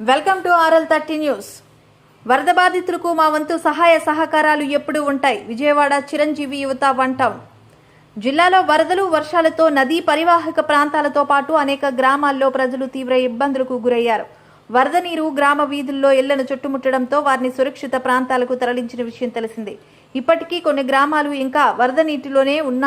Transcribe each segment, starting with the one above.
Welcome to RL thirty news. వరద బాధితులకు మా వంతు సహాయ సహకారాలు ఎప్పుడూ ఉంటాయి. విజయవాడ చిరంజీవి యువత వన్ టౌన్. జిల్లాలో వరదలు వర్షాలతో నదీ పరివాహక ప్రాంతాలతో పాటు అనేక గ్రామాల్లో ప్రజలు తీవ్ర ఇబ్బందులకు గురయ్యారు. వరద నీరు గ్రామ వీధుల్లో ఇళ్ళను చుట్టుముట్టడంతో వారిని సురక్షిత ప్రాంతాలకు తరలించిన విషయం తెలిసిందే. ఇప్పటికీ కొన్ని గ్రామాలు ఇంకా వరద నీటిలోనే ఉన్న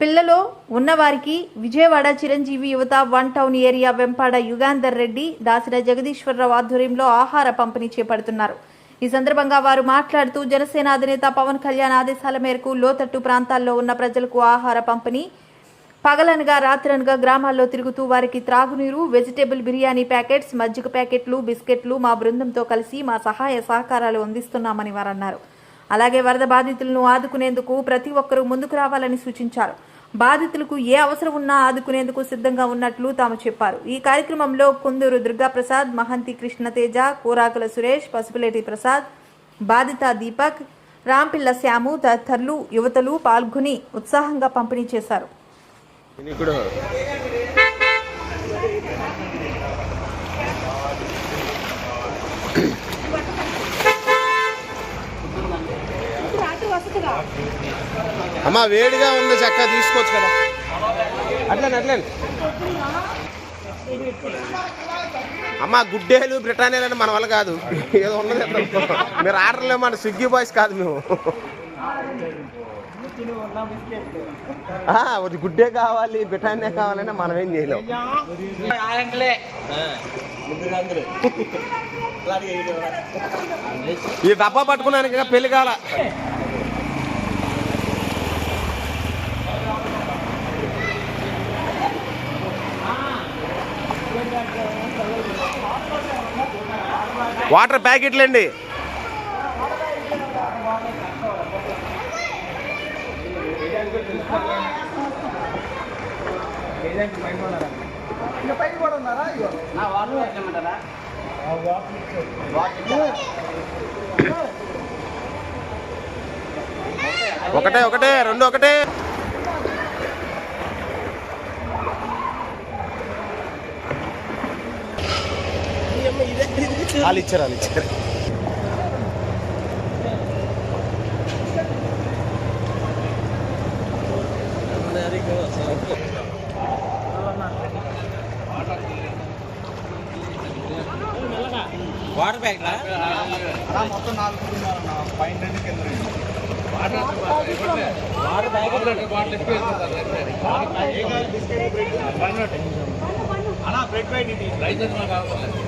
పిల్లలో ఉన్నవారికి విజయవాడ చిరంజీవి యువత one town area Vempada Yugandhar Reddy Dasina Jagadeeswara Rao ఆధ్వర్యంలో ఆహార పంపిణీ చేపడుతున్నారు. ఈ సందర్భంగా వారు మాట్లాడుతూ జనసేన అధినేత పవన్ కళ్యాణ్ ఆదేశాల మేరకు లోతట్టు ప్రాంతాల్లో ఉన్న ప్రజలకు ఆహార పంపిణీ పగలనగా రాత్రనగా గ్రామాల్లో తిరుగుతూ వారికి త్రాగునీరు వెజిటేబుల్ బిర్యానీ ప్యాకెట్స్ మజ్జిగ ప్యాకెట్లు బిస్కెట్లు మా బృందంతో కలిసి మా సహాయ సహకారాలు అందిస్తున్నామని వారన్నారు. అలాగే వరద బాధితులను ఆదుకునేందుకు ప్రతి ఒక్కరూ ముందుకు రావాలని సూచించారు. బాధితులకు ఏ అవసరం ఉన్నా ఆదుకునేందుకు సిద్ధంగా ఉన్నట్లు తాము చెప్పారు. ఈ కార్యక్రమంలో కుందూరు దుర్గాప్రసాద్ మహంతి కృష్ణతేజ కూరాకుల సురేష్ పసుపులేటి ప్రసాద్ బాధిత దీపక్ రాంపిల్ల శ్యాము తదితరులు యువతలు పాల్గొని ఉత్సాహంగా పంపిణీ చేశారు. అమ్మా వేడిగా ఉంది చక్కగా తీసుకోవచ్చు కదా. అట్లనే అట్లనే. అమ్మా గుడ్డేలు బ్రిటానియాలు మన వల్ల కాదు. ఏదో ఉన్నది. మీరు ఆర్డర్లు మన స్విగ్గీ బాయ్స్ కాదు మేము. ఆ, అది గుడ్డే కావాలి బ్రిటానియా కావాలంటే మనం ఏం చేయలేం. ఈ డబ్బా పట్టుకున్నాను ఇంకా పెళ్ళి కాల వాటర్ ప్యాకెట్లు అండి ఒకటే ఒకటే రెండు ఒకటే. వాళ్ళు ఇచ్చారు వాళ్ళు ఇచ్చారు. వాటర్ ప్యాకెటా వాటర్ ప్యాకెట్. బ్రెడ్. తీసుకోండి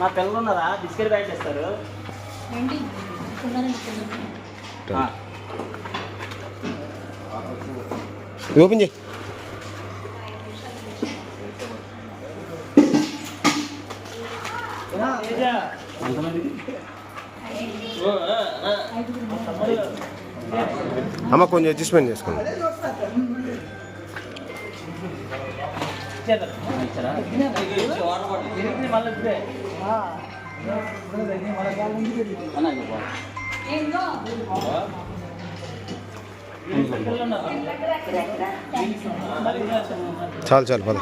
మా పిల్లలు ఉన్నారా బిస్కెట్ ప్యాకెట్ ఇస్తారు. ఇది ఓపెన్ చేయి. అమ్మ కొంచెం అడ్జస్ట్మెంట్ చేసుకోండి. చాలు చాలు పద.